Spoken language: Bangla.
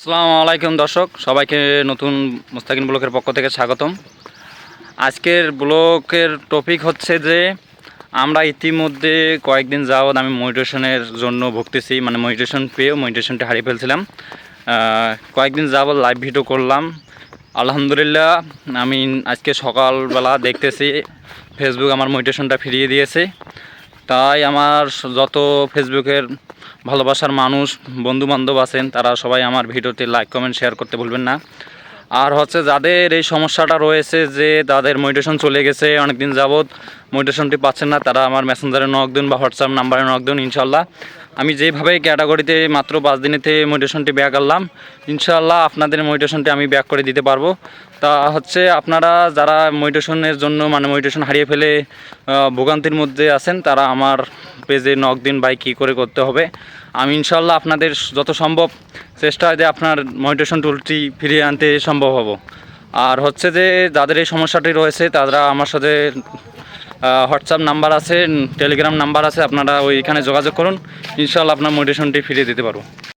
আসসালামু আলাইকুম দর্শক, সবাইকে নতুন মুস্তাকিন ব্লকের পক্ষ থেকে স্বাগতম। আজকের ব্লকের টপিক হচ্ছে যে, আমরা ইতিমধ্যে কয়েকদিন যাবৎ আমি মেডিটেশনের জন্য ভুগতেছি মানে মেডিটেশন পেয়েও মেডিটেশনটা হারিয়ে ফেলছিলাম। কয়েকদিন যাবৎ লাইভ ভিডিও করলাম। আলহামদুলিল্লাহ, আমি আজকে সকালবেলা দেখতেছি ফেসবুক আমার মেডিটেশনটা ফিরিয়ে দিয়েছে। তাই আমার যত ফেসবুকের ভালোবাসার মানুষ বন্ধু বান্ধব আছেন, তারা সবাই আমার ভিডিওতে লাইক কমেন্ট শেয়ার করতে ভুলবেন না। আর হচ্ছে যাদের এই সমস্যাটা রয়েছে যে তাদের মেডিটেশন চলে গেছে অনেক দিন যাবৎ মেডিটেশনটি পাচ্ছেন না, তারা আমার মেসেঞ্জারে নক দিন বা হোয়াটসঅ্যাপ নাম্বারে নক দিন, ইনশাল্লাহ। আমি যেভাবে ক্যাটাগরিতে মাত্র পাঁচ দিনেতে মেডিটেশনটি ব্যাক আনলাম, ইনশাল্লাহ আপনাদের মেডিটেশনটি আমি ব্যাক করে দিতে পারব। তা হচ্ছে আপনারা যারা মেডিটেশনের জন্য মানে মেডিটেশন হারিয়ে ফেলে ভোগান্তির মধ্যে আছেন, তারা আমার পেজে নক দিন বাই কী করে করতে হবে। আমি ইনশাল্লাহ আপনাদের যত সম্ভব চেষ্টা যে আপনার মনিটেশন টুলটি ফিরিয়ে আনতে সম্ভব হব। আর হচ্ছে যে যাদের এই সমস্যাটি রয়েছে, তারা আমার সাথে হোয়াটসঅ্যাপ নাম্বার আছে টেলিগ্রাম নাম্বার আছে, আপনারা ওইখানে যোগাযোগ করুন। ইনশাল্লাহ আপনার মনিটেশনটি ফিরিয়ে দিতে পারব।